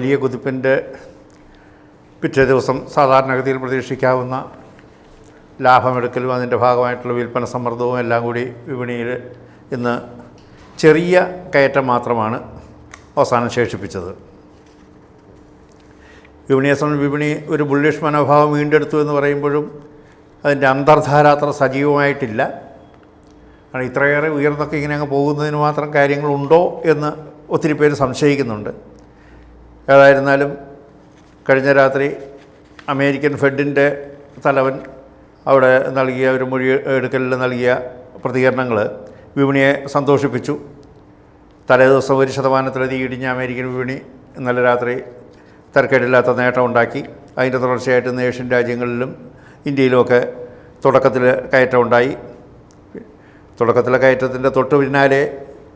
വലിയ കുതിപ്പിന്റെ പിറ്റേ ദിവസം സാധാരണഗതിയിൽ പ്രതീക്ഷിക്കാവുന്ന ലാഭമെടുക്കലും അതിന്റെ ഭാഗമായിട്ടുള്ള വിൽപ്പന സമ്മർദ്ദവും എല്ലാം കൂടി വിപണിയിൽ ഇന്ന് ചെറിയ കയറ്റം മാത്രമാണ് അവസാനം ശേഷിപ്പിച്ചത്. വിപണിയെ സംബന്ധിച്ച് വിപണി ഒരു ബുള്ളിഷ് മനോഭാവം വീണ്ടെടുത്തു എന്ന് പറയുമ്പോഴും അതിന്റെ അന്തർധാര അത്ര സജീവമായിട്ടില്ല. കാരണം ഇത്രയേറെ ഉയർന്നൊക്കെ ഇങ്ങനെ അങ്ങ് പോകുന്നതിന് മാത്രം കാര്യങ്ങളുണ്ടോ എന്ന് ഒത്തിരി പേര് സംശയിക്കുന്നുണ്ട്. ഏതായിരുന്നാലും കഴിഞ്ഞ രാത്രി അമേരിക്കൻ ഫെഡിന്റെ തലവൻ അവിടെ നൽകിയ ഒരു മൊഴി എടുക്കലിൽ നൽകിയ പ്രതികരണങ്ങൾ വിപണിയെ സന്തോഷിപ്പിച്ചു. തലേദിവസം ഒരു ശതമാനത്തിലധികം ഇടിഞ്ഞ അമേരിക്കൻ വിപണി ഇന്നലെ രാത്രി തരക്കേടില്ലാത്ത നേട്ടമുണ്ടാക്കി അതിന്റെ തുടർച്ചയായിട്ട് ഇന്ന് ഏഷ്യൻ രാജ്യങ്ങളിലും ഇന്ത്യയിലുമൊക്കെ തുടക്കത്തിൽ കയറ്റമുണ്ടായി തുടക്കത്തിലെ കയറ്റത്തിന്റെ തൊട്ട് പിന്നാലെ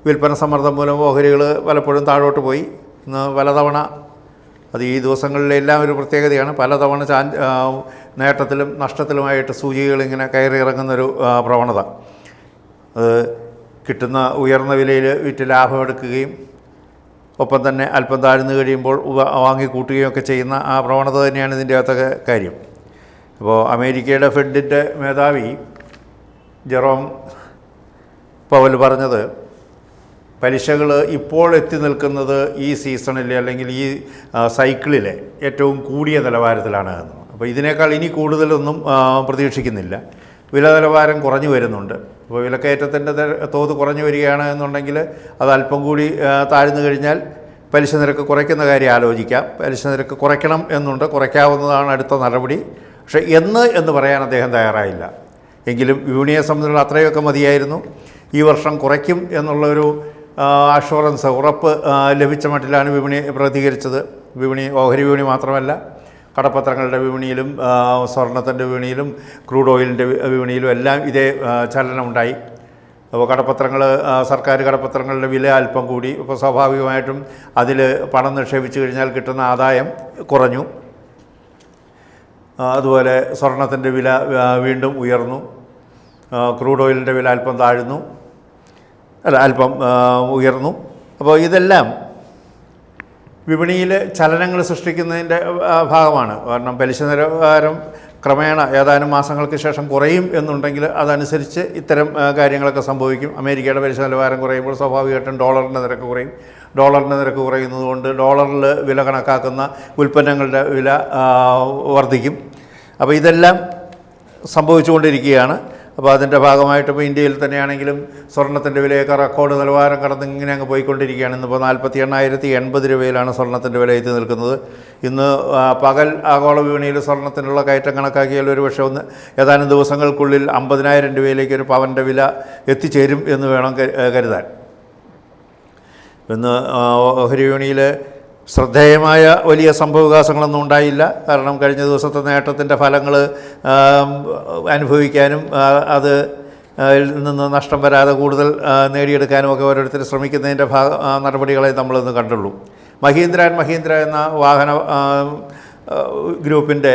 വിൽപ്പന സമ്മർദ്ദം മൂലം ഓഹരികൾ പലപ്പോഴും താഴോട്ട് പോയി. ഇന്ന് പലതവണ അത് ഈ ദിവസങ്ങളിലെല്ലാം ഒരു പ്രത്യേകതയാണ്. പലതവണ ചാൻ നേട്ടത്തിലും നഷ്ടത്തിലുമായിട്ട് സൂചികൾ ഇങ്ങനെ കയറി ഇറങ്ങുന്നൊരു പ്രവണത. അത് കിട്ടുന്ന ഉയർന്ന വിലയിൽ വിറ്റ് ലാഭമെടുക്കുകയും ഒപ്പം തന്നെ അല്പം താഴ്ന്നു കഴിയുമ്പോൾ വാങ്ങിക്കൂട്ടുകയും വാങ്ങി കൂട്ടുകയും ഒക്കെ ചെയ്യുന്ന ആ പ്രവണത തന്നെയാണ് ഇതിന്റെ അകത്തൊക്കെ കാര്യം. അപ്പോൾ അമേരിക്കയുടെ ഫെഡിന്റെ മേധാവി ജെറോം പവൽ പറഞ്ഞത് പലിശകൾ ഇപ്പോൾ എത്തി നിൽക്കുന്നത് ഈ സീസണിലെ അല്ലെങ്കിൽ ഈ സൈക്കിളിലെ ഏറ്റവും കൂടിയ നിലവാരത്തിലാണ് അപ്പോൾ ഇതിനേക്കാൾ ഇനി കൂടുതലൊന്നും പ്രതീക്ഷിക്കുന്നില്ല. വില നിലവാരം കുറഞ്ഞു വരുന്നുണ്ട്. അപ്പോൾ വിലക്കയറ്റത്തിന്റെ തോത് കുറഞ്ഞു വരികയാണ് എന്നുണ്ടെങ്കിൽ അത് അല്പം കൂടി താഴ്ന്നു കഴിഞ്ഞാൽ പലിശ നിരക്ക് കുറയ്ക്കുന്ന കാര്യം ആലോചിക്കാം. പലിശ നിരക്ക് കുറയ്ക്കണം എന്നുണ്ട്. കുറയ്ക്കാവുന്നതാണ് അടുത്ത നടപടി. പക്ഷേ എന്ന് എന്ന് പറയാൻ അദ്ദേഹം തയ്യാറായില്ല. എങ്കിലും യൂണിയനെ സംബന്ധിച്ചുള്ള അത്രയൊക്കെ മതിയായിരുന്നു. ഈ വർഷം കുറയ്ക്കും എന്നുള്ളൊരു ആ, അഷുറൻസ് ഉറപ്പ് ലഭിച്ച മട്ടിലാണ് വിപണി പ്രതികരിച്ചത്. വിപണി ഓഹരി വിപണി മാത്രമല്ല കടപ്പത്രങ്ങളുടെ വിപണിയിലും സ്വർണത്തിന്റെ വിപണിയിലും ക്രൂഡ് ഓയിലിന്റെ വിപണിയിലും എല്ലാം ഇതേ ചലനമുണ്ടായി. അപ്പോൾ കടപ്പത്രങ്ങൾ സർക്കാർ കടപ്പത്രങ്ങളുടെ വില അല്പം കൂടി ഇപ്പോൾ സ്വാഭാവികമായിട്ടും അതിൽ പണം നിക്ഷേപിച്ചു കഴിഞ്ഞാൽ കിട്ടുന്ന ആദായം കുറഞ്ഞു. അതുപോലെ സ്വർണത്തിന്റെ വില വീണ്ടും ഉയർന്നു. ക്രൂഡ് ഓയിലിന്റെ വില അല്പം താഴ്ന്നു. അല്ല അല്പം ഉയർന്നു. അപ്പോൾ ഇതെല്ലാം വിപണിയിൽ ചലനങ്ങൾ സൃഷ്ടിക്കുന്നതിന്റെ ഭാഗമാണ്. കാരണം പലിശ നിലവാരം ക്രമേണ ഏതാനും മാസങ്ങൾക്ക് ശേഷം കുറയും എന്നുണ്ടെങ്കിൽ അതനുസരിച്ച് ഇത്തരം കാര്യങ്ങളൊക്കെ സംഭവിക്കും. അമേരിക്കയുടെ പലിശ നിലവാരം കുറയുമ്പോൾ സ്വാഭാവികമായിട്ടും ഡോളറിന്റെ നിരക്ക് കുറയും. ഡോളറിന്റെ നിരക്ക് കുറയുന്നതുകൊണ്ട് ഡോളറിൽ വില കണക്കാക്കുന്ന ഉൽപ്പന്നങ്ങളുടെ വില വർദ്ധിക്കും. അപ്പോൾ ഇതെല്ലാം സംഭവിച്ചുകൊണ്ടിരിക്കുകയാണ്. അപ്പോൾ അതിന്റെ ഭാഗമായിട്ട് ഇപ്പോൾ ഇന്ത്യയിൽ തന്നെയാണെങ്കിലും സ്വർണത്തിന്റെ വിലയൊക്കെ റെക്കോർഡ് നിലവാരം കടന്ന് ഇങ്ങനെ അങ്ങ് പോയിക്കൊണ്ടിരിക്കുകയാണ്. ഇന്നിപ്പോൾ നാൽപ്പത്തി എണ്ണായിരത്തി എൺപത് രൂപയിലാണ് സ്വർണത്തിന്റെ വില എത്തി നിൽക്കുന്നത്. ഇന്ന് പകൽ ആഗോള വിപണിയിൽ സ്വർണത്തിനുള്ള കയറ്റം കണക്കാക്കിയാൽ ഒരു പക്ഷേ ഒന്ന് ഏതാനും ദിവസങ്ങൾക്കുള്ളിൽ അമ്പതിനായിരം രൂപയിലേക്ക് ഒരു പവന്റെ വില എത്തിച്ചേരും എന്ന് വേണം കരുതാൻ. ഇന്ന് ഓഹരി വിപണിയിൽ ശ്രദ്ധേയമായ വലിയ സംഭവവികാസങ്ങളൊന്നും ഉണ്ടായില്ല. കാരണം കഴിഞ്ഞ ദിവസത്തെ നേട്ടത്തിന്റെ ഫലങ്ങൾ അനുഭവിക്കാനും അത് നിന്ന് നഷ്ടം വരാതെ കൂടുതൽ നേടിയെടുക്കാനും ഒക്കെ ഓരോരുത്തർ ശ്രമിക്കുന്നതിന്റെ ഭാഗ നടപടികളെ നമ്മളിന്ന് കണ്ടുള്ളൂ. മഹീന്ദ്ര ആൻഡ് മഹീന്ദ്ര എന്ന വാഹന ഗ്രൂപ്പിന്റെ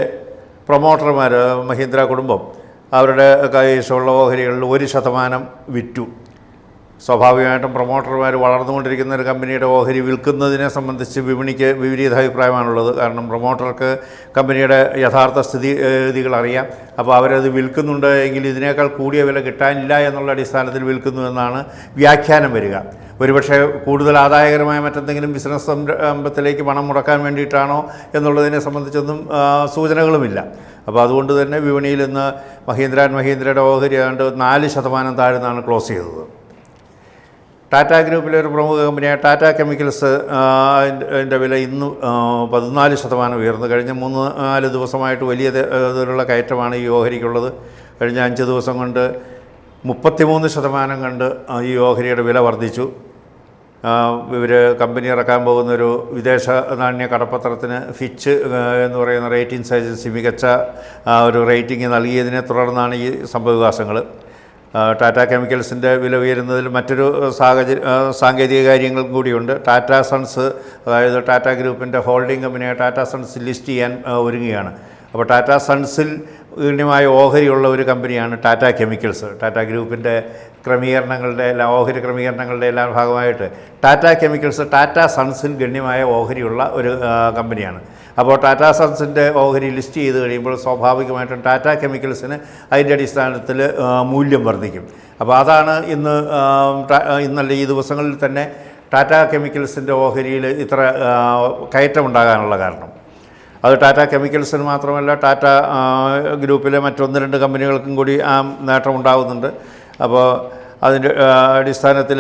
പ്രൊമോട്ടർമാർ മഹീന്ദ്ര കുടുംബം അവരുടെ കൈവശമുള്ള ഓഹരികളിൽ ഒരു ശതമാനം വിറ്റു. സ്വാഭാവികമായിട്ടും പ്രൊമോട്ടർമാർ വളർന്നുകൊണ്ടിരിക്കുന്ന ഒരു കമ്പനിയുടെ ഓഹരി വിൽക്കുന്നതിനെ സംബന്ധിച്ച് വിപണിക്ക് വിപരീത അഭിപ്രായമാണുള്ളത് കാരണം പ്രൊമോട്ടർക്ക് കമ്പനിയുടെ യഥാർത്ഥ സ്ഥിതിഗതികൾ അറിയാം. അപ്പോൾ അവരത് വിൽക്കുന്നുണ്ട് എങ്കിൽ ഇതിനേക്കാൾ കൂടിയ വില കിട്ടാനില്ല എന്നുള്ള അടിസ്ഥാനത്തിൽ വിൽക്കുന്നു എന്നാണ് വ്യാഖ്യാനം വരിക. ഒരുപക്ഷെ കൂടുതൽ ആദായകരമായ മറ്റെന്തെങ്കിലും ബിസിനസ് സംരംഭത്തിലേക്ക് പണം മുടക്കാൻ വേണ്ടിയിട്ടാണോ എന്നുള്ളതിനെ സംബന്ധിച്ചൊന്നും സൂചനകളുമില്ല. അപ്പോൾ അതുകൊണ്ട് തന്നെ വിപണിയിൽ ഇന്ന് മഹീന്ദ്ര ആൻഡ് മഹീന്ദ്രയുടെ ഓഹരി ഏതാണ്ട് നാല് ശതമാനം താഴ്ന്നാണ് ക്ലോസ് ചെയ്തത്. ടാറ്റ ഗ്രൂപ്പിലെ ഒരു പ്രമുഖ കമ്പനിയായ ടാറ്റ കെമിക്കൽസ് അതിന്റെ വില ഇന്ന് പതിനാല് ശതമാനം ഉയർന്നു. കഴിഞ്ഞ മൂന്ന് നാല് ദിവസമായിട്ട് വലിയ ഇതിലുള്ള കയറ്റമാണ് ഈ ഓഹരിക്കുള്ളത്. കഴിഞ്ഞ അഞ്ച് ദിവസം കൊണ്ട് മുപ്പത്തിമൂന്ന് ശതമാനം കണ്ട് ഈ ഓഹരിയുടെ വില വർദ്ധിച്ചു. ഇവർ കമ്പനി ഇറക്കാൻ പോകുന്ന ഒരു വിദേശ നാണ്യ കടപ്പത്രത്തിന് ഫിച്ച് എന്ന് പറയുന്ന റേറ്റിംഗ്സ് ഏജൻസി മികച്ച ഒരു റേറ്റിംഗ് നൽകിയതിനെ തുടർന്നാണ് ഈ സംഭവവികാസങ്ങൾ ടാറ്റ കെമിക്കൽസിന്റെ വില ഉയരുന്നതിൽ മറ്റൊരു സാഹചര്യ സാങ്കേതിക കാര്യങ്ങളും കൂടിയുണ്ട്. ടാറ്റ സൺസ് അതായത് ടാറ്റ ഗ്രൂപ്പിന്റെ ഹോൾഡിംഗ് കമ്പനിയായ ടാറ്റ സൺസ് ലിസ്റ്റ് ചെയ്യാൻ ഒരുങ്ങുകയാണ്. അപ്പോൾ ടാറ്റ സൺസിൽ ഗണ്യമായ ഓഹരിയുള്ള ഒരു കമ്പനിയാണ് ടാറ്റ കെമിക്കൽസ് ടാറ്റ ഗ്രൂപ്പിന്റെ ക്രമീകരണങ്ങളുടെ എല്ലാം ഓഹരി ക്രമീകരണങ്ങളുടെ എല്ലാം ഭാഗമായിട്ട് ടാറ്റ കെമിക്കൽസ് ടാറ്റ സൺസിൽ ഗണ്യമായ ഓഹരിയുള്ള ഒരു കമ്പനിയാണ് അപ്പോൾ ടാറ്റ സൺസിന്റെ ഓഹരി ലിസ്റ്റ് ചെയ്ത് കഴിയുമ്പോൾ സ്വാഭാവികമായിട്ടും ടാറ്റ കെമിക്കൽസിന് അതിന്റെ അടിസ്ഥാനത്തിൽ മൂല്യം വർദ്ധിക്കും. അപ്പോൾ അതാണ് ഇന്ന് ഇന്നല്ല ഈ ദിവസങ്ങളിൽ തന്നെ ടാറ്റ കെമിക്കൽസിന്റെ ഓഹരിയിൽ ഇത്ര കയറ്റം കയറ്റമുണ്ടാകാനുള്ള കാരണം. അത് ടാറ്റ കെമിക്കൽസിന് മാത്രമല്ല ടാറ്റ ഗ്രൂപ്പിലെ മറ്റൊന്ന് രണ്ട് കമ്പനികൾക്കും കൂടി ആ നേട്ടമുണ്ടാകുന്നുണ്ട് അപ്പോൾ അതിന്റെ അടിസ്ഥാനത്തിൽ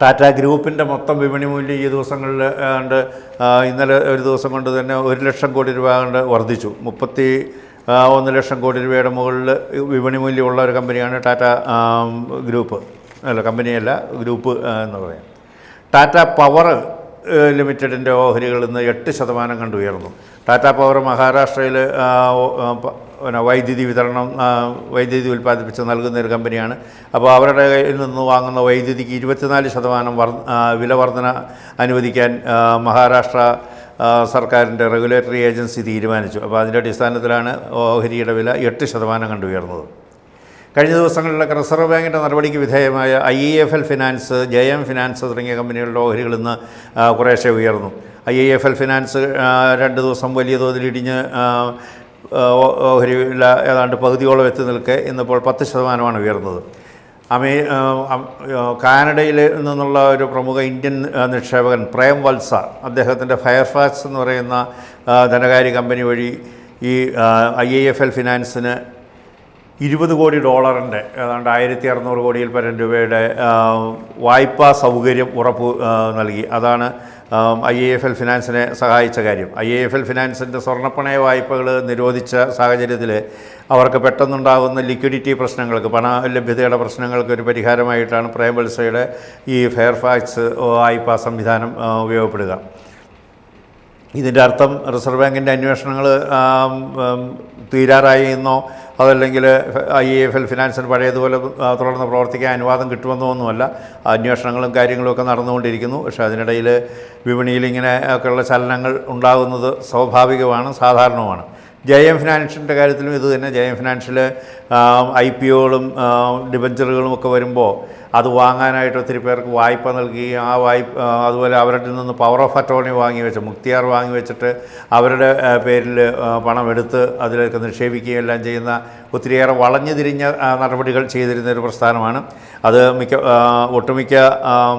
ടാറ്റ ഗ്രൂപ്പിന്റെ മൊത്തം വിപണി മൂല്യം ഈ ദിവസങ്ങളിൽ ഏതാണ്ട് ഇന്നലെ ഒരു ദിവസം കൊണ്ട് തന്നെ ഒരു ലക്ഷം കോടി രൂപ കൊണ്ട് വർദ്ധിച്ചു. മുപ്പത്തി ഒന്ന് ലക്ഷം കോടി രൂപയുടെ മുകളിൽ വിപണി മൂല്യമുള്ള ഒരു കമ്പനിയാണ് ടാറ്റ ഗ്രൂപ്പ്. അല്ല കമ്പനിയല്ല ഗ്രൂപ്പ് എന്ന് പറയാം. ടാറ്റ പവർ ലിമിറ്റഡിന്റെ ഓഹരികൾ ഇന്ന് എട്ട് ശതമാനം കണ്ടുയർന്നു ടാറ്റ പവർ മഹാരാഷ്ട്രയിൽ പിന്നെ വൈദ്യുതി വിതരണം വൈദ്യുതി ഉൽപ്പാദിപ്പിച്ച് നൽകുന്ന ഒരു കമ്പനിയാണ്. അപ്പോൾ അവരുടെ കയ്യിൽ നിന്ന് വാങ്ങുന്ന വൈദ്യുതിക്ക് ഇരുപത്തിനാല് ശതമാനം വർ വില വർധന അനുവദിക്കാൻ മഹാരാഷ്ട്ര സർക്കാരിന്റെ റെഗുലേറ്ററി ഏജൻസി തീരുമാനിച്ചു. അപ്പോൾ അതിന്റെ അടിസ്ഥാനത്തിലാണ് ഓഹരിയുടെ വില എട്ട് ശതമാനം കണ്ടു ഉയർന്നത്. കഴിഞ്ഞ ദിവസങ്ങളിലൊക്കെ റിസർവ് ബാങ്കിന്റെ നടപടിക്ക് വിധേയമായ I E F L finance J M finance തുടങ്ങിയ കമ്പനികളുടെ ഓഹരികൾ ഇന്ന് കുറേശ്ശെ ഉയർന്നു. I E F L finance രണ്ട് ദിവസം വലിയ തോതിൽ ഇടിഞ്ഞ് ഓഹരി വില ഏതാണ്ട് പകുതിയോളം എത്തി നിൽക്കെ ഇന്നിപ്പോൾ പത്ത് ശതമാനമാണ് ഉയർന്നത്. അമേ കാനഡയിൽ നിന്നുള്ള ഒരു പ്രമുഖ ഇന്ത്യൻ നിക്ഷേപകൻ പ്രേം വത്സ അദ്ദേഹത്തിന്റെ ഫയർഫാക്സ് എന്ന് പറയുന്ന ധനകാര്യ കമ്പനി വഴി ഈ ഐ ഐ എഫ് എൽ ഫിനാൻസിന് ഇരുപത് കോടി ഡോളറിന്റെ ഏതാണ്ട് ആയിരത്തി അറുന്നൂറ് കോടിയിൽ പരം രൂപയുടെ വായ്പാ സൗകര്യം ഉറപ്പ് നൽകി. അതാണ് ഐ എഫ് എൽ ഫിനാൻസിനെ സഹായിച്ച കാര്യം. ഐ എഫ് എൽ ഫിനാൻസിന്റെ സ്വർണപ്പണയ വായ്പകൾ നിരോധിച്ച സാഹചര്യത്തിൽ അവർക്ക് പെട്ടെന്നുണ്ടാകുന്ന ലിക്വിഡിറ്റി പ്രശ്നങ്ങൾക്ക് പണ ലഭ്യതയുടെ പ്രശ്നങ്ങൾക്ക് ഒരു പരിഹാരമായിട്ടാണ് പ്രേംബൽസയുടെ ഈ ഫെയർഫാക്സ് വായ്പാ സംവിധാനം ഉപയോഗപ്പെടുക. ഇതിന്റെ അർത്ഥം റിസർവ് ബാങ്കിന്റെ അന്വേഷണങ്ങൾ തീരാറായി എന്നോ അതല്ലെങ്കിൽ ഐ എഫ് എൽ ഫിനാൻസിന് പഴയതുപോലെ തുടർന്ന് പ്രവർത്തിക്കാൻ അനുവാദം കിട്ടുമെന്നോ ഒന്നുമല്ല. അന്വേഷണങ്ങളും കാര്യങ്ങളുമൊക്കെ നടന്നുകൊണ്ടിരിക്കുന്നു. പക്ഷേ അതിനിടയിൽ വിപണിയിൽ ഇങ്ങനെ ഒക്കെയുള്ള ചലനങ്ങൾ ഉണ്ടാകുന്നത് സ്വാഭാവികമാണ് സാധാരണവുമാണ്. ജെ എം ഫിനാൻഷ്യന്റെ കാര്യത്തിലും ഇതുതന്നെ J M financial I P ഒകളും ഡിബഞ്ചറുകളും ഒക്കെ വരുമ്പോൾ അത് വാങ്ങാനായിട്ട് ഒത്തിരി പേർക്ക് വായ്പ നൽകി ആ വായ്പ അതുപോലെ അവരുടെ നിന്ന് പവർ ഓഫ് അറ്റോർണി വാങ്ങി വെച്ച് മുക്തിയാർ വാങ്ങി വെച്ചിട്ട് അവരുടെ പേരിൽ പണം എടുത്ത് അതിലേക്ക് നിക്ഷേപിക്കുകയും എല്ലാം ചെയ്യുന്ന ഒത്തിരിയേറെ വളഞ്ഞു തിരിഞ്ഞ നടപടികൾ ചെയ്തിരുന്ന ഒരു പ്രസ്ഥാനമാണ്. അത് മിക്ക ഒട്ടുമിക്ക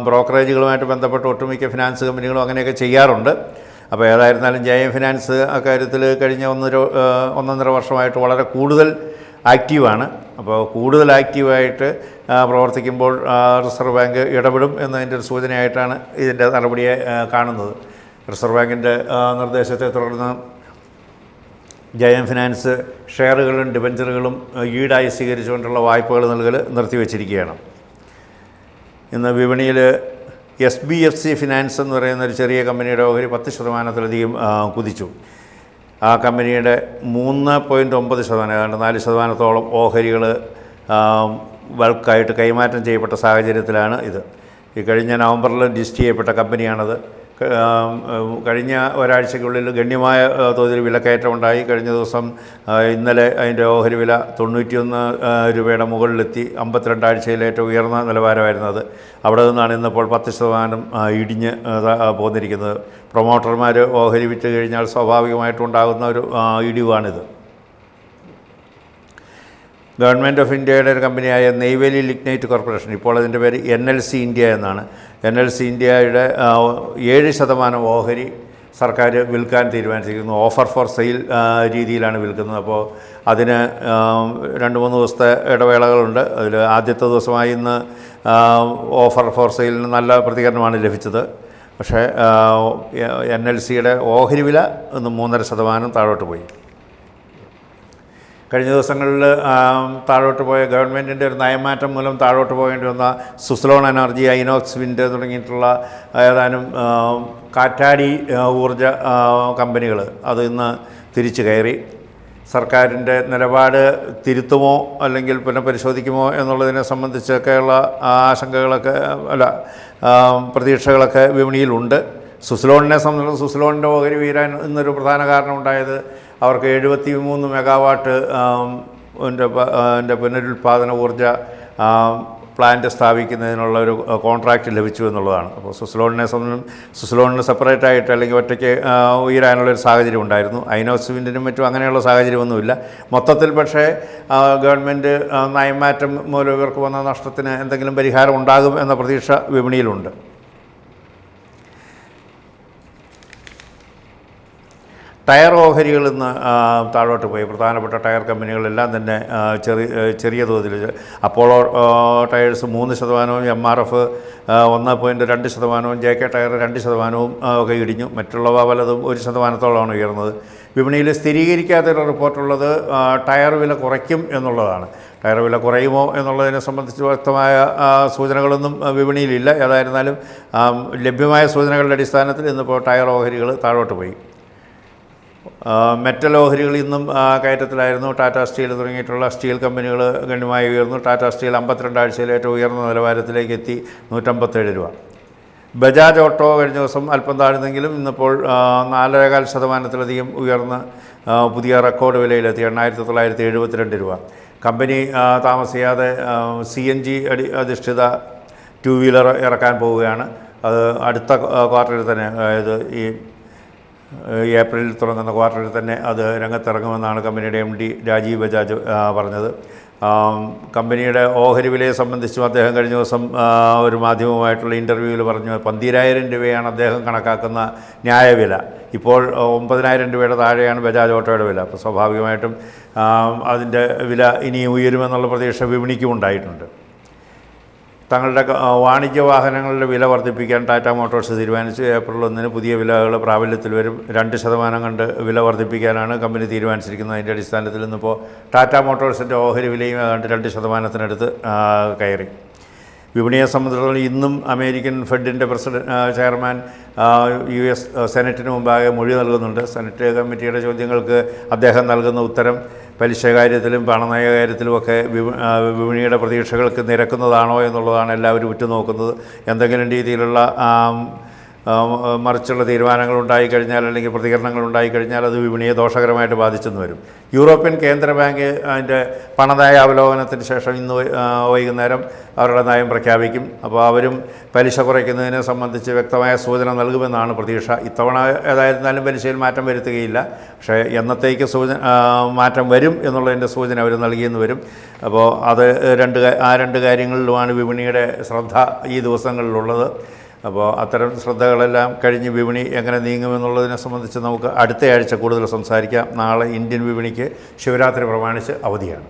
ബ്രോക്കറേജുകളുമായിട്ട് ബന്ധപ്പെട്ട് ഒട്ടുമിക്ക ഫിനാൻസ് കമ്പനികളും അങ്ങനെയൊക്കെ ചെയ്യാറുണ്ട്. അപ്പോൾ ഏതായിരുന്നാലും ജെ എം ഫിനാൻസ് അക്കാര്യത്തിൽ കഴിഞ്ഞ ഒന്നര ഒന്നൊന്നര വർഷമായിട്ട് വളരെ കൂടുതൽ ആക്റ്റീവാണ്. അപ്പോൾ കൂടുതൽ ആക്റ്റീവായിട്ട് പ്രവർത്തിക്കുമ്പോൾ റിസർവ് ബാങ്ക് ഇടപെടും എന്നതിന്റെ ഒരു സൂചനയായിട്ടാണ് ഇതിന്റെ നടപടിയെ കാണുന്നത്. റിസർവ് ബാങ്കിന്റെ നിർദ്ദേശത്തെ തുടർന്ന് ജയൻ ഫിനാൻസ് ഷെയറുകളും ഡിബഞ്ചറുകളും ഈടായി സ്വീകരിച്ചുകൊണ്ടുള്ള വായ്പകൾ നൽകൽ നിർത്തിവെച്ചിരിക്കുകയാണ്. ഇന്ന് വിപണിയിൽ S B F C finance എന്ന് പറയുന്ന ഒരു ചെറിയ കമ്പനിയുടെ ഓഹരി പത്ത് ശതമാനത്തിലധികം കുതിച്ചു. ആ കമ്പനിയുടെ മൂന്ന് പോയിന്റ് ഒമ്പത് ശതമാനം ഏതാണ്ട് നാല് ശതമാനത്തോളം ഓഹരികൾ ബൾക്കായിട്ട് കൈമാറ്റം ചെയ്യപ്പെട്ട സാഹചര്യത്തിലാണ് ഇത്. ഈ കഴിഞ്ഞ നവംബറിൽ ലിസ്റ്റ് ചെയ്യപ്പെട്ട കമ്പനിയാണത്. കഴിഞ്ഞ ഒരാഴ്ചയ്ക്കുള്ളിൽ ഗണ്യമായ തോതിൽ വിലക്കയറ്റം ഉണ്ടായി കഴിഞ്ഞ ദിവസം ഇന്നലെ അതിന്റെ ഓഹരി വില തൊണ്ണൂറ്റിയൊന്ന് രൂപയുടെ മുകളിലെത്തി. അമ്പത്തിരണ്ടാഴ്ചയിലെ ഏറ്റവും ഉയർന്ന നിലവാരമായിരുന്നത് അവിടെ നിന്നാണ് ഇന്നിപ്പോൾ പത്ത് ശതമാനം ഇടിഞ്ഞ് പോന്നിരിക്കുന്നത്. പ്രൊമോട്ടർമാർ ഓഹരി വിറ്റ് കഴിഞ്ഞാൽ സ്വാഭാവികമായിട്ടും ഉണ്ടാകുന്ന ഒരു ഇടിവാണിത്. ഗവൺമെന്റ് ഓഫ് ഇന്ത്യയുടെ ഒരു കമ്പനിയായ നെയ്വേലി ലിഗ്നൈറ്റ് കോർപ്പറേഷൻ ഇപ്പോൾ അതിന്റെ പേര് എൻ എൽ സി ഇന്ത്യ എന്നാണ്. എൻ എൽ സി ഇന്ത്യയുടെ ഏഴ് ശതമാനം ഓഹരി സർക്കാർ വിൽക്കാൻ തീരുമാനിച്ചിരിക്കുന്നു. ഓഫർ ഫോർ സെയിൽ രീതിയിലാണ് വിൽക്കുന്നത്. അപ്പോൾ അതിന് രണ്ട് മൂന്ന് ദിവസത്തെ ഇടവേളകളുണ്ട്. അതിൽ ആദ്യത്തെ ദിവസമായി ഇന്ന് ഓഫർ ഫോർ സെയിലിന് നല്ല പ്രതികരണമാണ് ലഭിച്ചത്. പക്ഷേ എൻ എൽ സിയുടെ ഓഹരി വില ഇന്ന് മൂന്നര ശതമാനം താഴോട്ട് പോയി. കഴിഞ്ഞ ദിവസങ്ങളിൽ താഴോട്ട് പോയ ഗവൺമെന്റിന്റെ ഒരു നയമാറ്റം മൂലം താഴോട്ട് പോകേണ്ടി വന്ന സുസ്ലോൺ എനർജി ഐനോക്സ് വിൻഡ് തുടങ്ങിയിട്ടുള്ള ഏതാനും കാറ്റാടി ഊർജ കമ്പനികൾ അത് ഇന്ന് തിരിച്ചു കയറി. സർക്കാരിന്റെ നിലപാട് തിരുത്തുമോ അല്ലെങ്കിൽ പുനഃപരിശോധിക്കുമോ എന്നുള്ളതിനെ സംബന്ധിച്ചൊക്കെയുള്ള ആശങ്കകളൊക്കെ അല്ല പ്രതീക്ഷകളൊക്കെ വിപണിയിലുണ്ട്. സുസ്ലോണിനെ സംബന്ധിച്ച് സുസ്ലോണിന്റെ ഓഹരി വീരാൻ ഇന്നൊരു പ്രധാന കാരണം ഉണ്ടായത് അവർക്ക് എഴുപത്തി മൂന്ന് മെഗാവാട്ട് എന്റെ പുനരുൽപ്പാദന ഊർജ പ്ലാന്റ് സ്ഥാപിക്കുന്നതിനുള്ള ഒരു കോൺട്രാക്റ്റ് ലഭിച്ചു എന്നുള്ളതാണ്. അപ്പോൾ സുസ്ലോണിനെ സംബന്ധിച്ചും സുസ്ലോണിന് സെപ്പറേറ്റ് ആയിട്ട് അല്ലെങ്കിൽ ഒറ്റയ്ക്ക് ഉയരാനുള്ള ഒരു സാഹചര്യം ഉണ്ടായിരുന്നു. ഐനോസ് മറ്റും അങ്ങനെയുള്ള സാഹചര്യമൊന്നുമില്ല. മൊത്തത്തിൽ പക്ഷേ ഗവൺമെന്റ് നയമാറ്റം മൂലം ഇവർക്ക് വന്ന നഷ്ടത്തിന് എന്തെങ്കിലും പരിഹാരം ഉണ്ടാകും എന്ന പ്രതീക്ഷ വിപണിയിലുണ്ട്. ടയർ ഓഹരികൾ ഇന്ന് താഴോട്ട് പോയി. പ്രധാനപ്പെട്ട ടയർ കമ്പനികളെല്ലാം തന്നെ ചെറിയ ചെറിയ തോതിൽ. അപ്പോളോ ടയേഴ്സ് മൂന്ന് ശതമാനവും എം ആർ എഫ് ഒന്ന് പോയിന്റ് രണ്ട് ശതമാനവും ജെ കെ ടയർ രണ്ട് ശതമാനവും ഒക്കെ ഇടിഞ്ഞു. മറ്റുള്ളവ പലതും ഒരു ശതമാനത്തോളമാണ് ഉയർന്നത്. വിപണിയിൽ സ്ഥിരീകരിക്കാത്തൊരു റിപ്പോർട്ടുള്ളത് ടയർ വില കുറയ്ക്കും എന്നുള്ളതാണ്. ടയർ വില കുറയുമോ എന്നുള്ളതിനെ സംബന്ധിച്ച് വ്യക്തമായ സൂചനകളൊന്നും വിപണിയിലില്ല ഏതായിരുന്നാലും ലഭ്യമായ സൂചനകളുടെ അടിസ്ഥാനത്തിൽ ഇന്നിപ്പോൾ ടയർ ഓഹരികൾ താഴോട്ട് പോയി. മെറ്റൽ ഓഹരികൾ ഇന്നും കയറ്റത്തിലായിരുന്നു. ടാറ്റാ സ്റ്റീൽ തുടങ്ങിയിട്ടുള്ള സ്റ്റീൽ കമ്പനികൾ ഗണ്യമായി ഉയർന്നു. ടാറ്റാ സ്റ്റീൽ അമ്പത്തിരണ്ട് ആഴ്ചയിൽ ഏറ്റവും ഉയർന്ന നിലവാരത്തിലേക്ക് എത്തി നൂറ്റമ്പത്തേഴ് രൂപ. ബജാജ് ഓട്ടോ കഴിഞ്ഞ ദിവസം അല്പം താഴ്ന്നെങ്കിലും ഇന്നിപ്പോൾ നാലരകാൽ ശതമാനത്തിലധികം ഉയർന്ന് പുതിയ റെക്കോർഡ് വിലയിലെത്തി എണ്ണായിരത്തി തൊള്ളായിരത്തി എഴുപത്തിരണ്ട് രൂപ. കമ്പനി താമസിയാതെ സി എൻ ജി അടി അധിഷ്ഠിത ടു വീലർ ഇറക്കാൻ പോവുകയാണ്. അത് അടുത്ത ക്വാർട്ടറിൽ തന്നെ അതായത് ഈ ഏപ്രിലിൽ തുടങ്ങുന്ന ക്വാർട്ടറിൽ തന്നെ അത് രംഗത്തിറങ്ങുമെന്നാണ് കമ്പനിയുടെ എം ഡി രാജീവ് ബജാജ് പറഞ്ഞത്. കമ്പനിയുടെ ഓഹരി വിലയെ സംബന്ധിച്ചും അദ്ദേഹം കഴിഞ്ഞ ദിവസം ഒരു മാധ്യമവുമായിട്ടുള്ള ഇന്റർവ്യൂവിൽ പറഞ്ഞു പന്തിരായിരം രൂപയാണ് അദ്ദേഹം കണക്കാക്കുന്ന ന്യായവില. ഇപ്പോൾ ഒമ്പതിനായിരം രൂപയുടെ താഴെയാണ് ബജാജ് ഓട്ടോയുടെ വില. അപ്പോൾ സ്വാഭാവികമായിട്ടും അതിന്റെ വില ഇനി ഉയരുമെന്നുള്ള പ്രതീക്ഷ വിപണിക്കും ഉണ്ടായിട്ടുണ്ട്. തങ്ങളുടെ വാണിജ്യ വാഹനങ്ങളുടെ വില വർദ്ധിപ്പിക്കാൻ ടാറ്റ മോട്ടോഴ്സ് തീരുമാനിച്ചു ഏപ്രിൽ ഒന്നിന് പുതിയ വിലകൾ പ്രാബല്യത്തിൽ വരും. രണ്ട് ശതമാനം കണ്ട് വില വർദ്ധിപ്പിക്കാനാണ് കമ്പനി തീരുമാനിച്ചിരിക്കുന്നത്. അതിന്റെ അടിസ്ഥാനത്തിൽ ഇന്നിപ്പോൾ ടാറ്റ മോട്ടോഴ്സിന്റെ ഓഹരി വിലയും ഏതാണ്ട് രണ്ട് ശതമാനത്തിനടുത്ത് കയറി. വിപണിയെ സംബന്ധിച്ചിടത്തോളം ഇന്നും അമേരിക്കൻ ഫെഡിന്റെ പ്രസിഡന്റ് ചെയർമാൻ യു എസ് സെനറ്റിന് മുമ്പാകെ മൊഴി നൽകുന്നുണ്ട്. സെനറ്റ് കമ്മിറ്റിയുടെ ചോദ്യങ്ങൾക്ക് അദ്ദേഹം നൽകുന്ന ഉത്തരം പലിശ കാര്യത്തിലും പണനയ കാര്യത്തിലുമൊക്കെ വിപണിയുടെ പ്രതീക്ഷകൾക്ക് നിരക്കുന്നതാണോ എന്നുള്ളതാണ് എല്ലാവരും ഉറ്റുനോക്കുന്നത്. എന്തെങ്കിലും രീതിയിലുള്ള മറിച്ചുള്ള തീരുമാനങ്ങൾ ഉണ്ടായിക്കഴിഞ്ഞാൽ അല്ലെങ്കിൽ പ്രതികരണങ്ങൾ ഉണ്ടായിക്കഴിഞ്ഞാൽ അത് വിപണിയെ ദോഷകരമായിട്ട് ബാധിച്ചെന്ന് വരും. യൂറോപ്യൻ കേന്ദ്ര ബാങ്ക് അതിന്റെ പണനയ അവലോകനത്തിന് ശേഷം ഇന്ന് വൈകുന്നേരം അവരുടെ നയം പ്രഖ്യാപിക്കും. അപ്പോൾ അവരും പലിശ കുറയ്ക്കുന്നതിനെ സംബന്ധിച്ച് വ്യക്തമായ സൂചന നൽകുമെന്നാണ് പ്രതീക്ഷ. ഇത്തവണ ഏതായിരുന്നാലും പലിശയിൽ മാറ്റം വരുത്തുകയില്ല. പക്ഷേ എന്നത്തേക്ക് സൂചന മാറ്റം വരും എന്നുള്ളതിന്റെ സൂചന അവർ നൽകിയെന്ന് വരും. അപ്പോൾ അത് രണ്ട് ആ രണ്ട് കാര്യങ്ങളിലുമാണ് വിപണിയുടെ ശ്രദ്ധ ഈ ദിവസങ്ങളിലുള്ളത്. അപ്പോൾ അത്തരം ശ്രദ്ധകളെല്ലാം കഴിഞ്ഞ് വിപണി എങ്ങനെ നീങ്ങുമെന്നുള്ളതിനെ സംബന്ധിച്ച് നമുക്ക് അടുത്ത ആഴ്ച കൂടുതൽ സംസാരിക്കാം. നാളെ ഇന്ത്യൻ വിപണിക്ക് ശിവരാത്രി പ്രമാണിച്ച് അവധിയാണ്.